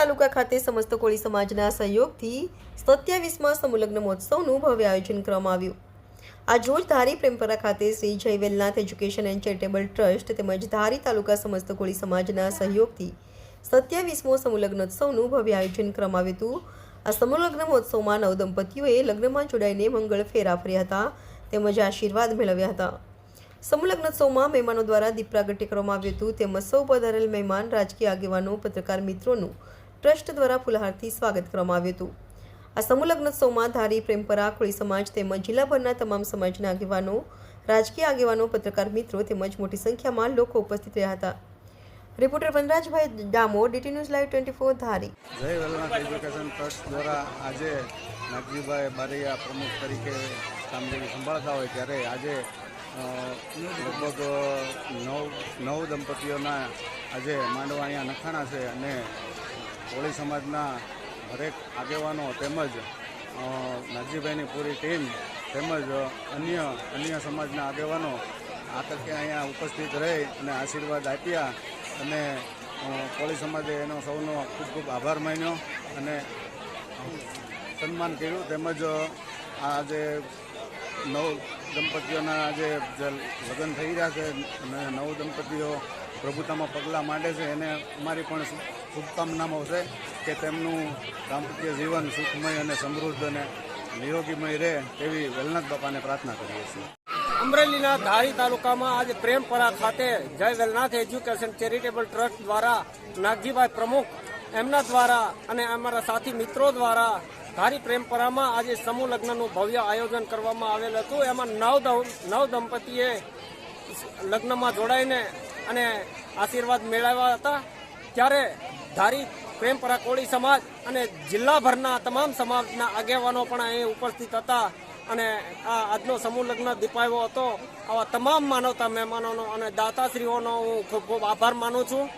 તાલુકા ખાતે સમસ્ત કોળી સમાજના સહયોગથી સત્યાવીસમાં સમૂહલગ્ન મહોત્સવનું ભવ્ય આયોજન કરવામાં આવ્યું. આજ રોજ ધારી પ્રેમપરા ખાતે Shri Jay Velnath education and charitable trust તેમજ ધારી તાલુકા સમસ્ત કોળી સમાજના સહયોગથી સત્યાવીસમો સમૂહલગ્નોત્સવનું ભવ્ય આયોજન કરવામાં આવ્યું હતું. આ સમૂહલગ્ન મહોત્સવમાં નવ દંપતીઓએ લગ્નમાં જોડાઈને મંગળ ફેરા ફર્યા હતા તેમજ આશીર્વાદ મેળવ્યા હતા. સમૂહલગ્નોત્સવમાં મહેમાનો દ્વારા દીપ પ્રાગટ્ય કરવામાં આવ્યું હતું. તેમજ સૌ પધારેલ મહેમાન, રાજકીય આગેવાનો, પત્રકાર મિત્રોનું ટ્રસ્ટ દ્વારા ફુલહારથી સ્વાગત કરવામાં આવ્યું હતું. આ સમૂહલગ્નોત્સવમાં ધારી, પ્રેમપરા કોળી સમાજ તેમજ જિલ્લાભરના તમામ સમાજના આગેવાનો, રાજકીય આગેવાનો, પત્રકાર મિત્રો તેમજ મોટી સંખ્યામાં લોકો ઉપસ્થિત રહ્યા હતા. Reporter Vanrajbhai Damor, DT news live twenty four Dhari. Jay education trust દ્વારા આજે નાગજીભાઈ બારૈયા પ્રમુખ તરીકે કામગીરી સંભાળતા હોય ત્યારે આજે લગભગ નવ નવ દંપતીઓના આજે માંડવા અહીંયા નખાણા છે અને કોળી સમાજના દરેક આગેવાનો તેમજ નાજીભાઈની પૂરી ટીમ તેમજ અન્ય અન્ય સમાજના આગેવાનો આ તકે અહીંયા ઉપસ્થિત રહી અને આશીર્વાદ આપ્યા અને કોળી સમાજે એનો સૌનો ખૂબ ખૂબ આભાર માન્યો અને સન્માન કર્યું. તેમજ, આ જે નવ દંપતીઓના જે લગ્ન થઈ રહ્યા છે નવ દંપતીઓ પ્રભુતામાં પગલાં માંડે છે. એને અમારી પણ શુભકામનાઓ છે કે તેમનું દાંપત્ય જીવન સુખમય અને સમૃદ્ધ અને નિરોગીમય રહે તેવી વેલનાથ બાપાને પ્રાર્થના કરીએ છીએ. અમરેલીના ધારી તાલુકામાં આજે પ્રેમપરા ખાતે જય વેલનાથ એજ્યુકેશન ચેરિટેબલ ટ્રસ્ટ દ્વારા નાગજીભાઈ પ્રમુખ એમના દ્વારા અને અમારા સાથી મિત્રો દ્વારા ધારી પ્રેમપરામાં આજે સમૂહ લગ્નનું ભવ્ય આયોજન કરવામાં આવેલ હતું. એમાં નવ નવ દંપતીએ લગ્નમાં જોડાઈને અને આશીર્વાદ મેળવ્યા હતા. ત્યારે ધારી પ્રેમપરા કોળી સમાજ અને જિલ્લાભરના તમામ સમાજના આગેવાનો પણ અહીં ઉપસ્થિત હતા અને આ આજનો સમૂહ લગ્ન દીપાવ્યો હતો. આવા તમામ માનવતા મહેમાનોનો અને દાતાશ્રીઓનો હું ખૂબ ખૂબ આભાર માનું છું.